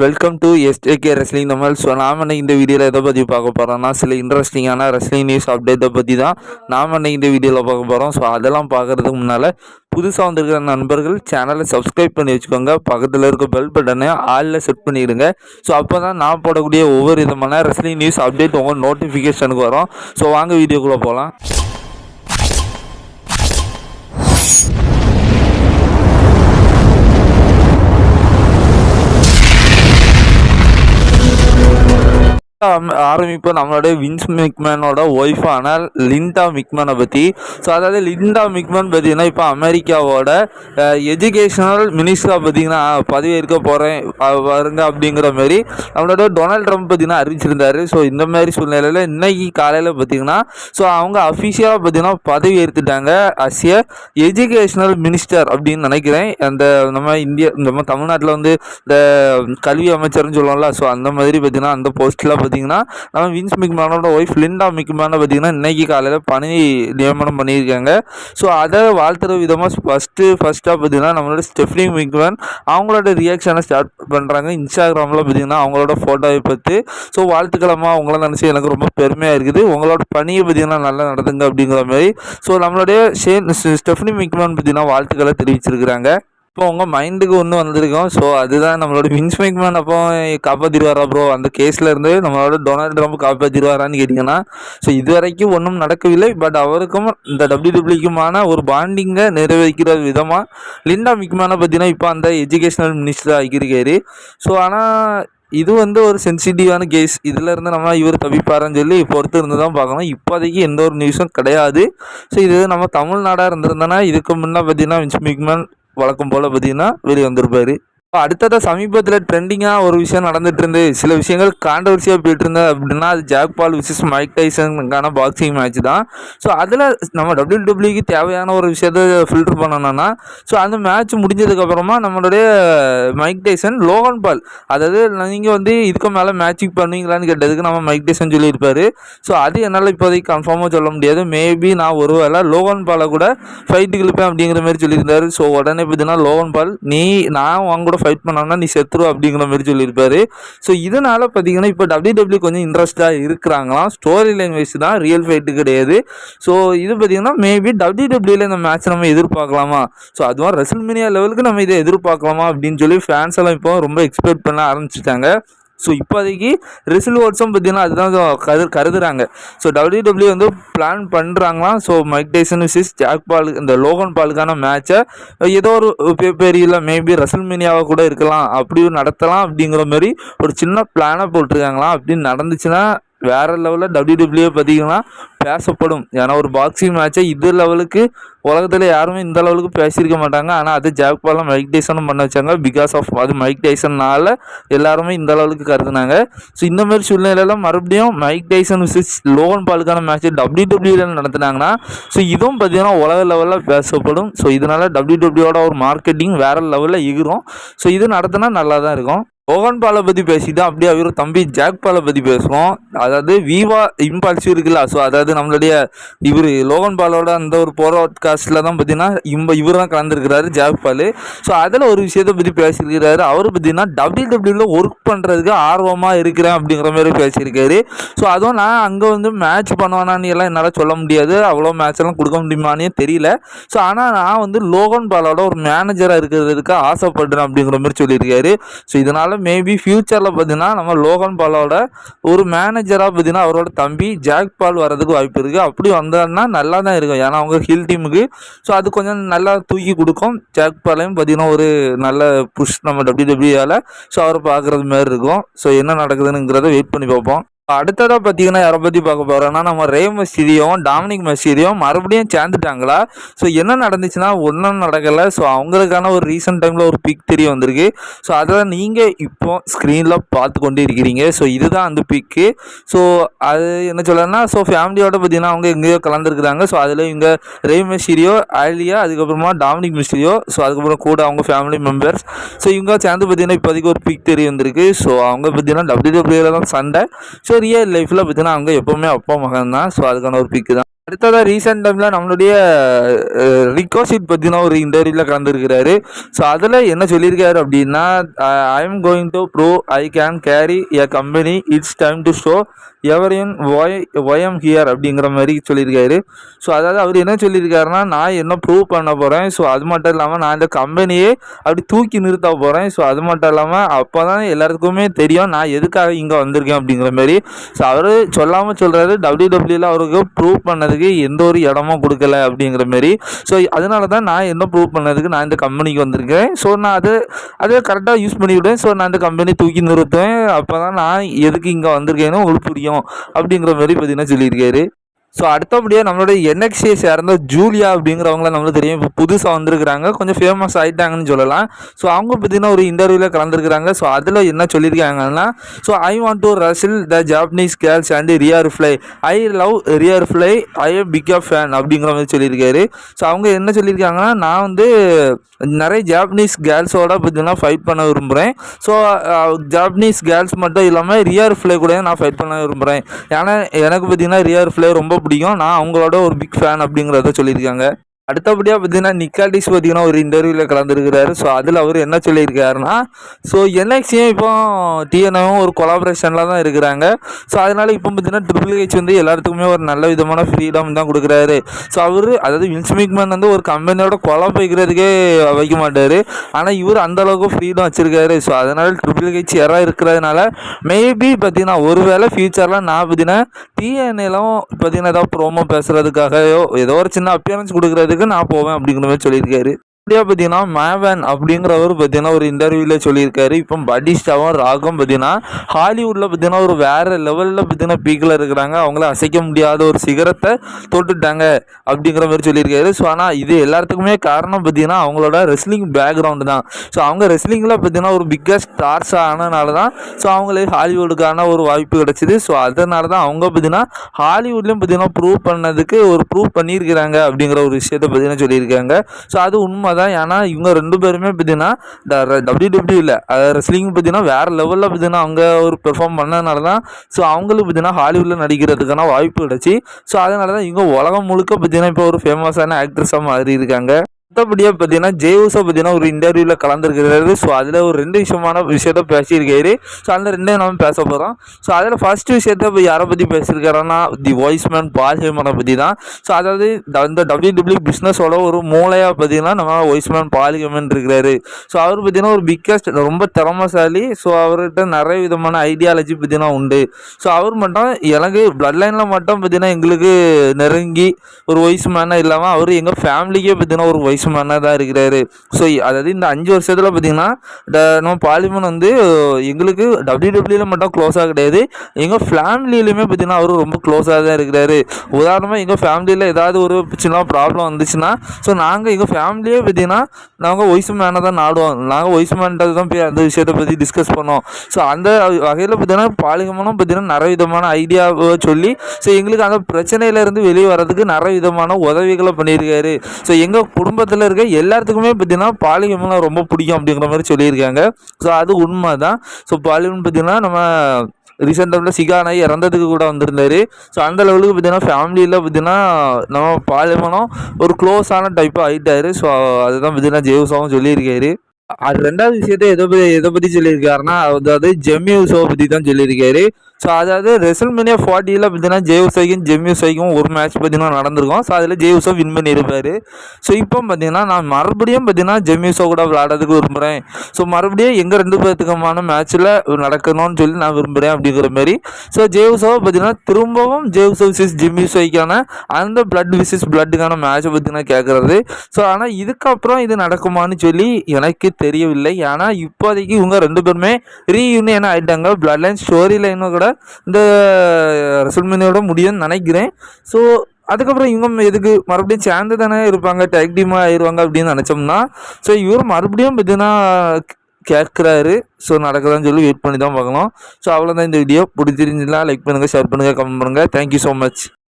Welcome to STK wrestling Tamil so நாம் அன்னைக்கு இந்த வீடியோவில் எதை பற்றி பார்க்க போகிறோம்னா சில இன்ட்ரெஸ்டிங்கான ரெஸ்லிங் நியூஸ் அப்டேட்டை பற்றி தான் நாம் இன்னைக்கு இந்த வீடியோவில் பார்க்க போகிறோம் ஸோ அதெல்லாம் பார்க்குறதுக்கு முன்னால் புதுசாக வந்திருக்கிற நண்பர்கள் சேனலை சப்ஸ்கிரைப் பண்ணி வச்சுக்கோங்க. பக்கத்தில் இருக்க பெல் பட்டனை ஆளில் செட் பண்ணிடுங்க. ஸோ அப்போ தான் நான் போடக்கூடிய ஒவ்வொரு விதமான ரெஸ்லிங் நியூஸ் அப்டேட் உங்கள் நோட்டிஃபிகேஷனுக்கு வரும். ஸோ வாங்க வீடியோக்குள்ளே போகலாம் ஆரம்பிப்போம் நம்மளுடைய வின்ஸ் மிக்மேனோட ஒய்ஃபான லிண்டா மிக்மேனை பற்றி ஸோ அதாவது லிண்டா மிக்மேன் பார்த்தீங்கன்னா இப்போ அமெரிக்காவோட எஜுகேஷனல் மினிஸ்டராக பார்த்தீங்கன்னா பதவி இருக்க போகிறேன் வருங்க அப்படிங்கிற மாதிரி நம்மளோட டொனால்ட் ட்ரம்ப் பார்த்தீங்கன்னா அறிவிச்சிருந்தாரு. ஸோ இந்த மாதிரி சூழ்நிலையில் இன்னைக்கு காலையில் பார்த்தீங்கன்னா ஸோ அவங்க அஃபிஷியலாக பார்த்தீங்கன்னா பதவி ஏற்றுட்டாங்க அஸ்ய எஜுகேஷனல் மினிஸ்டர் அப்படின்னு நினைக்கிறேன். அந்த நம்ம இந்தியா நம்ம தமிழ்நாட்டில் வந்து இந்த கல்வி அமைச்சர்னு சொல்லுவோம்ல ஸோ அந்த மாதிரி பார்த்தீங்கன்னா அந்த போஸ்ட்டில் பார்த்தீங்கன்னா நம்ம வின்ஸ் மிக்மேனோட ஒய்ஃப் லிண்டா மிக்மேனை பார்த்தீங்கன்னா இன்றைக்கி காலையில் பணி நியமனம் பண்ணியிருக்காங்க. ஸோ அதை வாழ்த்துற விதமாக ஃபஸ்ட்டு ஃபஸ்ட்டாக பார்த்தீங்கன்னா நம்மளோட ஸ்டெஃப்னி மிக்மேன் அவங்களோட ரியாக்ஷனை ஸ்டார்ட் பண்ணுறாங்க இன்ஸ்டாகிராமில் பார்த்தீங்கன்னா அவங்களோட ஃபோட்டோவை பார்த்து ஸோ வாழ்த்துக்கிழமா அவங்களாம் நினச்சி எனக்கு ரொம்ப பெருமையாக இருக்குது. உங்களோட பணியை பார்த்தீங்கன்னா நல்லா நடத்துங்க அப்படிங்கிற மாதிரி. ஸோ நம்மளுடைய ஷேன் ஸ்டெஃப்னி மிக்மேன் பார்த்தீங்கன்னா வாழ்த்துக்களை தெரிவிச்சிருக்கிறாங்க. இப்போ உங்கள் மைண்டுக்கு ஒன்று வந்திருக்கோம். ஸோ அதுதான் நம்மளோட வின்ஸ் மேக்மேன் அப்போ காப்பாற்றிடுவாரா ப்ரோ அந்த கேஸில் இருந்து நம்மளோட டொனால்டு ட்ரம்ப் காப்பாற்றிடுவாரான்னு கேட்டிங்கன்னா ஸோ இது வரைக்கும் ஒன்றும் நடக்கவில்லை. பட் அவருக்கும் இந்த டபிள்யூடபிள்யூக்குமான ஒரு பாண்டிங்கை நிறைவேற்கிற விதமாக லிண்டா மிக்மேனை பார்த்தீங்கன்னா இப்போ அந்த எஜுகேஷனல் மினிஸ்டர் ஆகியிருக்காரு ஸோ ஆனால் இது வந்து ஒரு சென்சிட்டிவான கேஸ் இதில் இருந்து நம்ம இவர் தவிப்பாருன்னு சொல்லி பொறுத்து இருந்து தான் பார்க்கணும். இப்போதைக்கு எந்த ஒரு நியூஸும் கிடையாது. ஸோ இது நம்ம தமிழ்நாடாக இருந்திருந்தோன்னா இதுக்கு முன்னே பார்த்தீங்கன்னா வின்ஸ் மிக்மேன் வழக்கம் போல் பார்த்தீங்கன்னா வெளியே வந்திருப்பாரு. அடுத்ததாக சமீபத்தில் ட்ரெண்டிங்காக ஒரு விஷயம் நடந்துட்டு இருந்து சில விஷயங்கள் கான்ட்ரவர்சியாக போயிட்டு இருந்தது அப்படின்னா அது ஜாக் பால் விசஸ் மைக் டைசனுக்கான பாக்ஸிங் மேட்ச் தான். ஸோ அதில் நம்ம டபிள்யூ டபிள்யூக்கு தேவையான ஒரு விஷயத்த ஃபில்டர் பண்ணணும்னா ஸோ அந்த மேட்ச் முடிஞ்சதுக்கப்புறமா நம்மளுடைய மைக் டைசன் லோகன் பால். அதாவது நீங்கள் வந்து இதுக்கு மேலே மேட்சிங் பண்ணுவீங்களான்னு கேட்டதுக்கு நம்ம மைக் டைசன் சொல்லியிருப்பாரு. ஸோ அது என்னால் இப்போதைக்கு கன்ஃபார்மாக சொல்ல முடியாது. மேபி நான் ஒரு வேளை லோகன் பாலை கூட ஃபைட்டுக்கு இழுப்பேன் அப்படிங்கிற மாதிரி சொல்லியிருந்தார். ஸோ உடனே பார்த்தீங்கன்னா லோகன் பால் நீ நான் உன் கூட ஃபைட் பண்ணோம்னா நீ செத்துரு அப்படிங்கிற மாதிரி சொல்லியிருப்பாரு. ஸோ இதனால் பார்த்தீங்கன்னா இப்போ டபிள்யூ கொஞ்சம் இன்ட்ரெஸ்டாக இருக்கிறாங்களாம். ஸ்டோரி லைன் வைஸ் தான் ரியல் ஃபைட்டு கிடையாது. ஸோ இது பார்த்தீங்கன்னா மேபி டபிள்யூடபிள்யூல இந்த மேட்ச் நம்ம எதிர்பார்க்கலாமா? ஸோ அதுவும் ரெசல்மினியா லெவலுக்கு நம்ம இதை எதிர்பார்க்கலாமா அப்படின்னு சொல்லி ஃபேன்ஸ் எல்லாம் இப்போ ரொம்ப எக்ஸ்பெக்ட் பண்ண ஆரம்பிச்சிட்டாங்க. ஸோ இப்போதைக்கு ரிசல் ஓட்ஸும் பார்த்தீங்கன்னா அதுதான் கரு கருதுறாங்க. ஸோ டபிள்யூ வந்து plan பண்ணுறாங்களாம் so Mike Tyson versus Jake Paul இந்த லோகன் பாலுக்கான மேட்சை ஏதோ ஒரு பெரிய மேபி ரசல்மேனியாவை கூட இருக்கலாம். அப்படி நடத்தலாம் அப்படிங்கிற மாதிரி ஒரு சின்ன பிளானை போட்டிருக்காங்களாம் அப்படின்னு நடந்துச்சுன்னா வேற லெவலில் டபிள்யூடபிள்யூ பார்த்தீங்கன்னா பேசப்படும். ஏன்னா ஒரு பாக்ஸிங் மேட்சை இது லெவலுக்கு உலகத்தில் யாருமே இந்த லெவலுக்கு பேசியிருக்க மாட்டாங்க. ஆனால் அது ஜாக் பாலும் மைக் டைசனும் பண்ண வச்சாங்க. பிகாஸ் ஆஃப் அது மைக் டைசன்னால எல்லாருமே இந்த லெவலுக்கு கருதுனாங்க. ஸோ இந்த மாதிரி சூழ்நிலையில மறுபடியும் மைக் டைசன் விசிஸ் லோகன் பாலுக்கான மேட்ச் டபிள்யூடபிள்யூல நடத்துனாங்கன்னா ஸோ இதுவும் பார்த்தீங்கன்னா உலக லெவலில் பேசப்படும். ஸோ இதனால் டபிள்யூடபிள்யூட ஒரு மார்க்கெட்டிங் வேற லெவலில் எகிரும் ஸோ இது நடத்தினா நல்லா தான் இருக்கும். லோகன் பாலை பற்றி பேசிட்டு அப்படியே அவர் தம்பி ஜாக் பாலை பற்றி பேசுவோம். அதாவது விவா இம்பால்சிவ் இருக்குல்ல ஸோ அதாவது நம்மளுடைய இவர் லோகன் பாலோட அந்த ஒரு போராட்காஸ்டில் தான் பார்த்தீங்கன்னா இம்ப இவர் தான் கலந்துருக்கிறாரு ஜாக் பால். ஸோ அதில் ஒரு விஷயத்தை பற்றி பேசியிருக்கிறாரு. அவர் பார்த்தீங்கன்னா டபிள்யூ டபிள்யூவில் ஒர்க் பண்ணுறதுக்கு ஆர்வமாக இருக்கிறேன் அப்படிங்கிற மாதிரி பேசியிருக்காரு. ஸோ அதுவும் நான் அங்கே வந்து மேட்ச் பண்ணுவானான்னு எல்லாம் என்னால் சொல்ல முடியாது. அவ்வளோ மேட்ச் எல்லாம் கொடுக்க முடியுமானே தெரியல. ஸோ ஆனால் நான் வந்து லோகன் பாலோட ஒரு மேனேஜராக இருக்கிறதுக்கு ஆசைப்படுறேன் அப்படிங்கிற மாதிரி சொல்லியிருக்காரு. ஸோ இதனால் மேபி ஃப்யூச்சரில் பார்த்தீங்கன்னா நம்ம லோகன் பாலோட ஒரு மேனேஜராக பார்த்தீங்கன்னா அவரோட தம்பி ஜாக் பால் வர்றதுக்கு வாய்ப்பு இருக்குது அப்படி வந்தாருன்னா நல்லா தான் இருக்கும். ஏன்னா அவங்க ஹில் டீமுக்கு ஸோ அது கொஞ்சம் நல்லா தூக்கி கொடுக்கும். ஜாக் பாலையும் பார்த்தீங்கன்னா ஒரு நல்ல புஷ் நம்ம டபிள்யூடபிள்யூஆல ஸோ அவரை பார்க்குறது மாதிரி இருக்கும். ஸோ என்ன நடக்குதுங்கிறத வெயிட் பண்ணி பார்ப்போம். அடுத்ததாக பார்த்தீங்கன்னா யாரை பற்றி பார்க்க போகிறோன்னா நம்ம ரே மெஸ்டீரியும் டாமினிக் மெஸ்டீரியும் மறுபடியும் சேர்ந்துட்டாங்களா? ஸோ என்ன நடந்துச்சுன்னா ஒன்றும் நடக்கலை. ஸோ அவங்களுக்கான ஒரு ரீசெண்ட் டைமில் ஒரு பிக் தெரிய வந்திருக்கு. ஸோ அதில் நீங்கள் இப்போ ஸ்க்ரீனில் பார்த்து கொண்டு இருக்கிறீங்க. ஸோ இதுதான் அந்த பிக்கு ஸோ அது என்ன சொல்லணும்னா ஸோ ஃபேமிலியோட பார்த்தீங்கன்னா அவங்க எங்கேயோ கலந்துருக்குறாங்க. ஸோ அதில் இவங்க ரே மெஸ்டீரியோ ஆலியா அதுக்கப்புறமா டாமினிக் மெஸ்டீரியோ ஸோ அதுக்கப்புறம் கூட அவங்க ஃபேமிலி மெம்பர்ஸ் ஸோ இவங்க சேர்ந்து பார்த்தீங்கன்னா இப்போதைக்கு ஒரு பிக் தெரிய வந்திருக்கு. ஸோ அவங்க பார்த்தீங்கன்னா டபிள்யூடபிள்யூல தான் சண்டை. ஸோ ரியல் லைஃப்பில் பார்த்தீங்கன்னா அவங்க எப்போவுமே அப்பா மகன் தான். ஸோ அதுக்கான ஒரு பிக்கு தான். அடுத்ததாக ரீசெண்ட் டைமில் நம்மளுடைய ரிகோசிட் பற்றின ஒரு இன்டர்வியூவில் கலந்துருக்கிறாரு. ஸோ அதில் என்ன சொல்லியிருக்காரு அப்படின்னா I am going to prove I can carry a company it's time to show எவரையும் ஒய் ஒயம் ஹியர் அப்படிங்கிற மாதிரி சொல்லியிருக்காரு. ஸோ அதாவது அவர் என்ன சொல்லியிருக்காருன்னா நான் என்ன ப்ரூவ் பண்ண போகிறேன் ஸோ அது மட்டும் இல்லாமல் நான் இந்த கம்பெனியே அப்படி தூக்கி நிறுத்த போகிறேன் ஸோ அது மட்டும் இல்லாமல் அப்போ தான் எல்லாத்துக்குமே தெரியும் நான் எதுக்காக இங்கே வந்திருக்கேன் அப்படிங்கிற மாதிரி. ஸோ அவர் சொல்லாமல் சொல்கிறாரு டபிள்யூ டபிள்யூவில் அவருக்கு ப்ரூவ் பண்ணதுக்கு எந்த ஒரு இடமும் கொடுக்கல அப்படிங்கிற மாதிரி. ஸோ அதனால தான் நான் என்ன ப்ரூவ் பண்ணதுக்கு நான் இந்த கம்பெனிக்கு வந்திருக்கேன். ஸோ நான் அது அதை கரெக்டாக யூஸ் பண்ணிவிடுவேன் ஸோ நான் இந்த கம்பெனி தூக்கி நிறுத்துவேன் அப்போ தான் நான் எதுக்கு இங்கே வந்திருக்கேன்னு உங்களுக்கு புரியும். அப்படிங்கிற மாதிரி பார்த்தீங்கன்னா சொல்லியிருக்காரு. ஸோ அடுத்தபடியாக நம்மளோட என்எக்ஸியை சேர்ந்த ஜூலியா அப்படிங்கிறவங்கள நம்மளுக்கு தெரியும். இப்போ புதுசாக வந்திருக்கிறாங்க. கொஞ்சம் ஃபேமஸ் ஆகிட்டாங்கன்னு சொல்லலாம். ஸோ அவங்க பார்த்தீங்கன்னா ஒரு இன்டர்வியூவில் கலந்துருக்கிறாங்க. ஸோ அதில் என்ன சொல்லியிருக்காங்கன்னா so I want to wrestle the Japanese girls and Rhea Ripley I love Rhea Ripley I am big of fan அப்படிங்கிற மாதிரி சொல்லியிருக்காரு. ஸோ அவங்க என்ன சொல்லியிருக்காங்கன்னா நான் வந்து நிறைய ஜாப்பனீஸ் கேர்ள்ஸோட பார்த்தீங்கன்னா ஃபைட் பண்ண விரும்புகிறேன் ஸோ ஜாப்பனீஸ் கேர்ள்ஸ் மட்டும் இல்லாமல் ரியார் ஃப்ளை கூட நான் ஃபைட் பண்ண விரும்புகிறேன் ஏன்னா எனக்கு பார்த்தீங்கன்னா ரியார் ஃப்ளை ரொம்ப பிடிக்கும். நான் அவங்களோட ஒரு பிக் ஃபேன் அப்படிங்கிறத சொல்லியிருக்காங்க. அடுத்தபடியாக பார்த்தீங்கன்னா நிக்காடிஸ் பார்த்தீங்கன்னா ஒரு இன்டர்வியூவில் கலந்துருக்கிறாரு. ஸோ அதில் அவர் என்ன சொல்லியிருக்காருன்னா ஸோ என்எக்ஸியும் இப்போ டிஎன்ஓவும் ஒரு கொலாபரேஷனில் தான் இருக்கிறாங்க. ஸோ அதனால் இப்போ பார்த்தீங்கன்னா ட்ரிபிள் ஹெச் வந்து எல்லாத்துக்குமே ஒரு நல்ல விதமான ஃப்ரீடம் தான் கொடுக்குறாரு. ஸோ அவர் அதாவது வின்ஸ்மிக்மேன் வந்து ஒரு கம்பெனியோட கொலா வைக்கிறதுக்கே வைக்க மாட்டார். ஆனால் இவர் அந்தளவுக்கு ஃப்ரீடம் வச்சுருக்காரு. ஸோ அதனால் ட்ரிபிள் ஹெச் யாராக இருக்கிறதுனால மேபி பார்த்தீங்கன்னா ஒருவேளை ஃபியூச்சரில் நான் பார்த்தீங்கன்னா டிஎன்ஏலும் பார்த்தீங்கன்னா ஏதாவது ப்ரோமோ பேசுகிறதுக்காகவோ ஏதோ ஒரு சின்ன அப்பியரன்ஸ் கொடுக்குறதுக்கு நான் போவேன் அப்படிங்கிற மாதிரி சொல்லியிருக்காரு. அப்படியே பார்த்தீங்கன்னா மேவன் அப்படிங்கிறவர் பார்த்தீங்கன்னா ஒரு இன்டர்வியூவில் சொல்லியிருக்காரு. இப்போ பட்டிஸ்டாவும் ராகும் பார்த்தீங்கன்னா ஹாலிவுட்டில் பார்த்தீங்கன்னா ஒரு வேறு லெவலில் பார்த்தீங்கன்னா பீக்கில் இருக்கிறாங்க. அவங்கள அசைக்க முடியாத ஒரு சிகரத்தை தொட்டுட்டாங்க அப்படிங்கிற மாதிரி சொல்லியிருக்காரு. ஸோ ஆனால் இது எல்லாத்துக்குமே காரணம் பார்த்தீங்கன்னா அவங்களோட ரெஸ்லிங் பேக்ரவுண்டு தான். ஸோ அவங்க ரெஸ்லிங்கில் பார்த்தீங்கன்னா ஒரு பிக்கஸ்ட் ஸ்டார்ஸ் ஆனதுனால தான் ஸோ அவங்களுக்கு ஹாலிவுட்டுக்கான ஒரு வாய்ப்பு கிடச்சிது. ஸோ அதனால தான் அவங்க பார்த்தீங்கன்னா ஹாலிவுட்லேயும் பார்த்தீங்கன்னா ப்ரூவ் பண்ணதுக்கு ஒரு ப்ரூவ் பண்ணியிருக்கிறாங்க அப்படிங்கிற ஒரு விஷயத்தை பார்த்தீங்கன்னா சொல்லியிருக்காங்க. ஸோ அது உண்மை தான். ஏன்னா இவங்க ரெண்டு பேருமே பார்த்தீங்கன்னா இந்த டபிள்யூ டபிள்யூ இல்லை ரெஸ்லிங் பார்த்தீங்கன்னா வேறு லெவலில் பார்த்தீங்கன்னா அவங்க ஒரு பெர்ஃபார்ம் பண்ணதுனால தான் ஸோ அவங்களுக்கு பார்த்தீங்கன்னா ஹாலிவுட்டில் நடிக்கிறதுக்கான வாய்ப்பு கிடச்சி ஸோ அதனால தான் இவங்க உலகம் முழுக்க பார்த்தீங்கன்னா இப்போ ஒரு ஃபேமஸான ஆக்ட்ரஸாக மாறி இருக்காங்க மற்றபடியாக பார்த்தீங்கன்னா ஜெய்வுஸை பார்த்தீங்கன்னா ஒரு இன்டர்வியூவில் கலந்துருக்கிறாரு. ஸோ அதில் ஒரு ரெண்டு விஷயமான விஷயத்த பேசியிருக்காரு. ஸோ அந்த ரெண்டையும் நம்ம பேச போகிறோம் ஸோ அதில் ஃபஸ்ட்டு விஷயத்த இப்போ யாரை பற்றி பேசியிருக்காருன்னா தி வாய்ஸ் மேன் பால் ஹேமனை பற்றி தான் ஸோ அதாவது இந்த டபிள்யூ டபிள்யூ பிஸ்னஸோட ஒரு மூளையாக பார்த்தீங்கன்னா நம்ம வாய்ஸ் மேன் பால் ஹேமன் இருக்கிறாரு. ஸோ அவர் பார்த்தீங்கன்னா ஒரு பிக்கஸ்ட் ரொம்ப திறமசாலி. ஸோ அவர்கிட்ட நிறைய விதமான ஐடியாலஜி பார்த்தீங்கன்னா உண்டு. ஸோ அவர் மட்டும் எனக்கு பிளட் லைனில் மட்டும் பார்த்தீங்கன்னா எங்களுக்கு நெருங்கி ஒரு வாய்ஸ் மேனாக இல்லாமல் அவர் எங்கள் ஃபேமிலிக்கே பார்த்தீங்கன்னா ஒரு வாய்ஸ் மேனாக தான் இருக்கிறாரு. ஸோ அதாவது இந்த அஞ்சு வருஷத்தில் பார்த்தீங்கன்னா நம்ம பாலிமன் வந்து எங்களுக்கு டபிள்யூ டபிள்யூவில் மட்டும் க்ளோஸாக கிடையாது. எங்கள் ஃபேமிலியிலுமே பார்த்தீங்கன்னா அவரும் ரொம்ப க்ளோஸாக தான் இருக்கிறாரு. உதாரணமாக எங்கள் ஃபேமிலியில் ஏதாவது ஒரு சின்ன ப்ராப்ளம் வந்துச்சுன்னா ஸோ நாங்கள் எங்கள் ஃபேமிலியே பார்த்தீங்கன்னா நாங்கள் ஒய்ஸ் மேனை தான் நாடுவோம். நாங்கள் ஒய்ஸ் மேன்ட்டு தான் போய் அந்த விஷயத்தை பற்றி டிஸ்கஸ் பண்ணோம் ஸோ அந்த வகையில் பார்த்தீங்கன்னா பாலிகமனும் பார்த்தீங்கன்னா நிறைய விதமான ஐடியாவை சொல்லி ஸோ எங்களுக்கு அந்த பிரச்சனையிலேருந்து வெளியே வர்றதுக்கு நிறைய விதமான உதவிகளை பண்ணியிருக்காரு. ஸோ எங்கள் குடும்பத்தில் இருக்க எல்லாத்துக்குமே பார்த்தீங்கன்னா பாலிகமனை ரொம்ப பிடிக்கும் அப்படிங்கிற மாதிரி சொல்லியிருக்காங்க. ஸோ அது உண்மை தான் ஸோ பாலிகமன் பார்த்தீங்கன்னா நம்ம ரீசெண்ட் டைமில் சிகானாய் இறந்ததுக்கு கூட வந்திருந்தாரு. ஸோ அந்த லெவலுக்கு பார்த்தீங்கன்னா ஃபேமிலியில் பார்த்தீங்கன்னா நம்ம பாலிமனம் ஒரு க்ளோஸான டைப்பாக ஆகிட்டாரு ஸோ அதுதான் பார்த்தீங்கன்னா ஜெய்வசாவும் சொல்லியிருக்காரு. அது ரெண்டாவது விஷயத்த எதை பற்றி எதை பற்றி சொல்லியிருக்காருன்னா அதாவது ஜெம்யூஸோவை பற்றி தான் சொல்லியிருக்காரு. ஸோ அதாவது ரெசல்மேனியா ஃபார்ட்டியில் பார்த்தீங்கன்னா ஜேவுசைக்கும் ஜெம்யூசைக்கும் ஒரு மேட்ச் பார்த்தீங்கன்னா நடந்திருக்கும். ஸோ அதில் ஜேவுசோ வின் பண்ணியிருப்பார். ஸோ இப்போ பார்த்தீங்கன்னா நான் மறுபடியும் பார்த்தீங்கன்னா ஜெம்யூசோ கூட விளையாடுறதுக்கு விரும்புகிறேன் ஸோ மறுபடியும் எங்கள் ரெண்டு பேர்த்துக்குமான மேட்ச்சில் நடக்கணும்னு சொல்லி நான் விரும்புகிறேன் அப்படிங்கிற மாதிரி. ஸோ ஜேவுசோவை பார்த்தீங்கன்னா திரும்பவும் ஜேவுசோ விசிஸ் ஜெம்யூசோய்க்கான அந்த பிளட் விசிஸ் பிளட்டுக்கான மேட்சை பார்த்தீங்கன்னா கேட்குறது ஸோ ஆனால் இதுக்கப்புறம் இது நடக்குமான்னு சொல்லி எனக்கு தெரியவில்லை. ஏன்னா இப்போதைக்கு இவங்க ரெண்டு பேருமே ரீயூனியன் ஆகிட்டாங்க பிளட் லைன் ஸ்டோரி லைனும் கூட இந்த ரெசல்மேனியோட முடியும்னு நினைக்கிறேன். ஸோ அதுக்கப்புறம் இவங்க எதுக்கு மறுபடியும் சேர்ந்து தானே இருப்பாங்க டேக் டீமாக ஆயிடுவாங்க அப்படின்னு நினச்சோம்னா ஸோ இவர் மறுபடியும் பார்த்தீங்கன்னா கேட்குறாரு. ஸோ நடக்குதான்னு சொல்லி வெயிட் பண்ணி தான் பார்க்கலாம் ஸோ அவ்வளோதான் இந்த வீடியோ பிடிச்சிருந்துச்சுன்னா லைக் பண்ணுங்கள் ஷேர் பண்ணுங்கள் கமெண்ட் பண்ணுங்கள் தேங்க்யூ ஸோ மச்